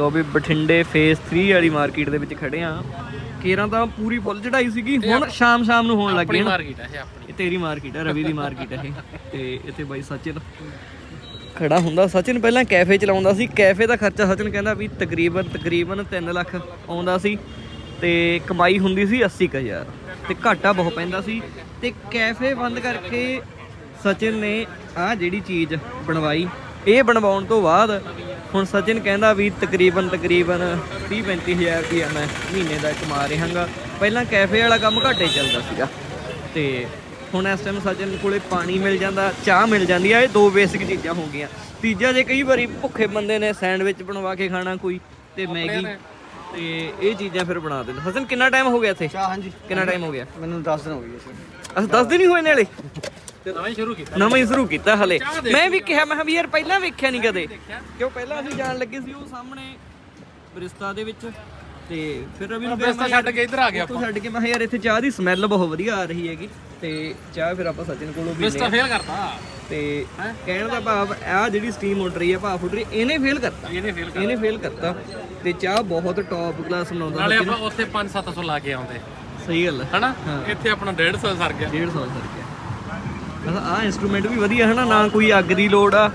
ਲੋ ਵੀ ਬਠਿੰਡੇ ਫੇਸ 3 ਵਾਲੀ ਮਾਰਕੀਟ ਦੇ ਵਿੱਚ ਖੜੇ ਆ। ਕੇਰਾਂ ਤਾਂ ਪੂਰੀ ਫੁੱਲ ਚੜਾਈ ਸੀਗੀ ਹੁਣ ਸ਼ਾਮ ਸ਼ਾਮ ਨੂੰ ਹੋਣ ਲੱਗੀ ਆਪਣੀ ਨਾ। ਮਾਰਕੀਟ ਹੈ ਇਹ ਆਪਣੀ। ਇਹ ਤੇਰੀ ਮਾਰਕੀਟ ਹੈ ਰਵੀ ਦੀ ਮਾਰਕੀਟ ਹੈ ਇਹ। ਤੇ ਇੱਥੇ ਬਾਈ ਸਚਿਨ ਖੜਾ ਹੁੰਦਾ। ਸਚਿਨ ਪਹਿਲਾਂ ਕੈਫੇ ਚਲਾਉਂਦਾ ਸੀ। ਕੈਫੇ ਦਾ ਖਰਚਾ ਸਚਿਨ ਕਹਿੰਦਾ ਵੀ ਤਕਰੀਬਨ ਤਕਰੀਬਨ 3 ਲੱਖ ਆਉਂਦਾ ਸੀ। ਤੇ ਕਮਾਈ ਹੁੰਦੀ ਸੀ 80000 ਤੇ ਘਾਟਾ ਬਹੁਤ ਪੈਂਦਾ ਸੀ। ਤੇ ਕੈਫੇ ਬੰਦ ਕਰਕੇ ਸਚਿਨ ਨੇ ਆਹ ਜਿਹੜੀ ਚੀਜ਼ ਬਣਵਾਈ ਇਹ ਬਣਵਾਉਣ ਤੋਂ ਬਾਅਦ ਹੁਣ ਸਚਿਨ ਕਹਿੰਦਾ ਵੀ ਤਕਰੀਬਨ ਤਕਰੀਬਨ 30 35000 ਰੁਪਇਆ ਮੈਂ ਮਹੀਨੇ ਦਾ ਕਮਾ ਰਿਹਾਗਾ। ਪਹਿਲਾਂ ਕੈਫੇ ਵਾਲਾ ਕੰਮ ਘਾਟੇ ਚੱਲਦਾ ਸੀਗਾ। ਤੇ ਹੁਣ ਇਸ ਟਾਈਮ ਸੱਜਣ ਕੋਲੇ ਪਾਣੀ ਮਿਲ ਜਾਂਦਾ ਚਾਹ ਮਿਲ ਜਾਂਦੀ ਆ ਇਹ ਦੋ ਬੇਸਿਕ ਚੀਜ਼ਾਂ ਹੋ ਗਈਆਂ। ਤੀਜਾ ਜੇ ਕਈ ਵਾਰੀ ਭੁੱਖੇ ਬੰਦੇ ਨੇ ਸੈਂਡਵਿਚ ਬਣਵਾ ਕੇ ਖਾਣਾ ਕੋਈ ਤੇ ਮੈਗੀ ਤੇ ਇਹ ਚੀਜ਼ਾਂ ਫਿਰ ਬਣਾ ਦਿੰਦੇ। ਹਸਨ ਕਿੰਨਾ ਟਾਈਮ ਹੋ ਗਿਆ ਇੱਥੇ? ਚਾਹ ਹਾਂਜੀ। ਕਿੰਨਾ ਟਾਈਮ ਹੋ ਗਿਆ? ਮੈਨੂੰ 10 ਦਿਨ ਹੋ ਗਏ ਅਸ 10 ਦਿਨ ਹੀ ਹੋਏ ਨੇ ਹਲੇ? ਨਵਾਂ ਹੀ ਸ਼ੁਰੂ ਕੀਤਾ। ਨਵਾਂ ਹੀ ਸ਼ੁਰੂ ਕੀਤਾ ਹਲੇ। ਮੈਂ ਵੀ ਕਿਹਾ ਮੈਂ ਵੀ ਯਾਰ ਪਹਿਲਾਂ ਵੇਖਿਆ ਨਹੀਂ ਕਦੇ। ਕਿਉਂ ਪਹਿਲਾਂ ਅਸੀਂ ਜਾਣ ਲੱਗੇ ਸੀ ਉਹ ਸਾਹਮਣੇ ਬਰਿਸਤਾ ਦੇ ਵਿੱਚ। ਤੇ ਫਿਰ ਰਵੀ ਨੂੰ ਬਰਿਸਤਾ ਛੱਡ ਕੇ ਇੱਧਰ ਆ ਗਿਆ ਉੱਥੋਂ ਛੱਡ ਕੇ ਮੈਂ ਯਾਰ ਇੱਥੇ ਚਾਹ ਦੀ ਸਮੈਲ ਬਹੁਤ ਵਧੀਆ ਆ ਰਹੀ ਹੈਗੀ। ਤੇ ਚਾਹ ਫਿਰ ਆਪਾਂ ਸੱਜਣ ਕੋਲੋਂ ਪੀਨੇ ਬਿਸਤਾ ਫੇਲ ਕਰਤਾ। ਤੇ ਕਹਿਣ ਦਾ ਭਾਵ ਆ ਜਿਹੜੀ ਸਟੀਮ ਉੱਡ ਰਹੀ ਹੈ ਭਾਫ ਉੱਡ ਰਹੀ ਇਹਨੇ ਫੇਲ ਕਰਤਾ। ਇਹਨੇ ਫੇਲ ਇਹਨੇ ਫੇਲ ਕਰਤਾ। ਤੇ ਚਾਹ ਬਹੁਤ ਟੌਪ ਕਲਾਸ ਬਣਾਉਂਦਾ ਨਾਲੇ ਆਪਾਂ ਉੱਥੇ 5-700 ਲਾ ਕੇ ਆਉਂਦੇ। ਸਹੀ ਗੱਲ ਹੈ। ਹਨਾ? ਇੱਥੇ ਆਪਣਾ 150 ਸਰ ਗਿਆ। 150 ਸਰ ਗਿਆ। ਆ ਇਨਸਟਰੂਮੈਂਟ ਵੀ ਵਧੀਆ ਹੈ ਨਾ ਨਾ ਕੋਈ ਅੱਗ ਦੀ ਲੋੜ ਆ।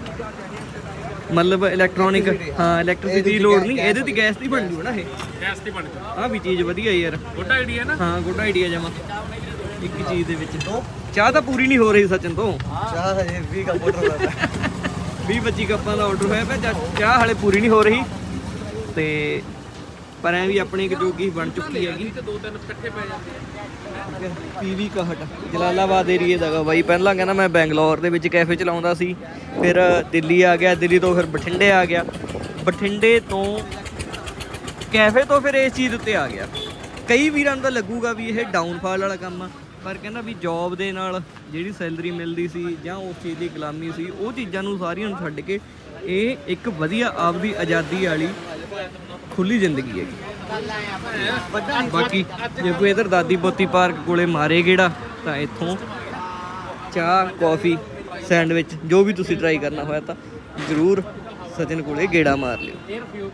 ਮਤਲਬ ਇਲੈਕਟ੍ਰੋਨਿਕ ਹਾਂ ਇਲੈਕਟ੍ਰਿਸਿਟੀ ਦੀ ਲੋੜ ਨਹੀਂ ਇਹਦੇ ਤੇ ਗੈਸ ਦੀ ਬਣ ਜੂ ਨਾ ਇਹ। ਗੈਸ ਤੇ ਬਣ ਗਿਆ ਆ ਵੀ ਚੀਜ਼ ਵਧੀਆ ਯਾਰ। ਗੁੱਡ ਆਈਡੀਆ ਨਾ। ਹਾਂ ਗੁੱਡ ਆਈਡੀਆ ਜਮਾ। ਇੱਕ ਚੀਜ਼ ਦੇ ਵਿੱਚ। ਚਾਹ ਤਾਂ ਪੂਰੀ ਨਹੀਂ ਹੋ ਰਹੀ ਸਚਨ ਤੋਂ। ਚਾਹ ਹਜੇ 20 ਕੱਪ ਆਰਡਰ ਹੋਇਆ 20 25 ਕੱਪਾਂ ਦਾ ਆਰਡਰ ਹੋਇਆ ਪਿਆ ਚਾਹ- ਚਾਹ ਹਲੇ ਪੂਰੀ ਨਹੀਂ ਹੋ ਰਹੀ। ਤੇ ਪਰ ਐ ਵੀ ਆਪਣੀ ਇੱਕ ਜੋਗੀ ਬਣ ਚੁੱਕੀ ਹੈਗੀ। ਤੇ ਦੋ ਤਿੰਨ ਇਕੱਠੇ ਪੈ ਜਾਂਦੇ ਪੀਵੀ ਕਾਹਟ ਜਲਾਲਾਬਾਦ ਏਰੀਏ ਦਾ ਗਾ ਬਾਈ। ਪਹਿਲਾਂ ਕਹਿੰਦਾ ਮੈਂ ਬੈਂਗਲੌਰ ਦੇ ਵਿੱਚ ਕੈਫੇ ਚਲਾਉਂਦਾ ਸੀ ਫਿਰ ਦਿੱਲੀ ਆ ਗਿਆ ਦਿੱਲੀ ਤੋਂ ਫਿਰ ਬਠਿੰਡੇ ਆ ਗਿਆ। ਬਠਿੰਡੇ ਤੋਂ ਕੈਫੇ ਤੋਂ ਫਿਰ ਇਸ ਚੀਜ਼ ਉੱਤੇ ਆ ਗਿਆ। ਕਈ ਵੀਰਾਂ ਨੂੰ ਤਾਂ ਲੱਗੂਗਾ ਵੀ ਇਹ ਡਾਊਨਫਾਲ ਵਾਲਾ ਕੰਮ ਆ ਪਰ ਕਹਿੰਦਾ ਵੀ ਜੌਬ ਦੇ ਨਾਲ ਜਿਹੜੀ ਸੈਲਰੀ ਮਿਲਦੀ ਸੀ ਜਾਂ ਉਸ ਚੀਜ਼ ਦੀ ਗੁਲਾਮੀ ਸੀ ਉਹ ਚੀਜ਼ਾਂ ਨੂੰ ਸਾਰੀਆਂ ਨੂੰ ਛੱਡ ਕੇ ਇਹ ਇੱਕ ਵਧੀਆ ਆਪਦੀ ਆਜ਼ਾਦੀ ਵਾਲੀ ਖੁੱਲੀ ਜ਼ਿੰਦਗੀ ਹੈਗੀ ਬਾਕੀ ਜੇ ਕੋਈ ਇਧਰ ਦਾਦੀ ਪੋਤੀ ਪਾਰਕ ਕੋਲੇ ਮਾਰੇ ਗੇੜਾ, ਤਾਂ ਇੱਥੋਂ ਚਾਹ, ਕੌਫੀ, ਸੈਂਡਵਿਚ, ਜੋ ਵੀ ਤੁਸੀਂ ਟਰਾਈ ਕਰਨਾ ਹੋਇਆ ਤਾਂ ਜ਼ਰੂਰ ਸਚਿਨ ਕੋਲੇ ਗੇੜਾ ਮਾਰ ਲਿਓ।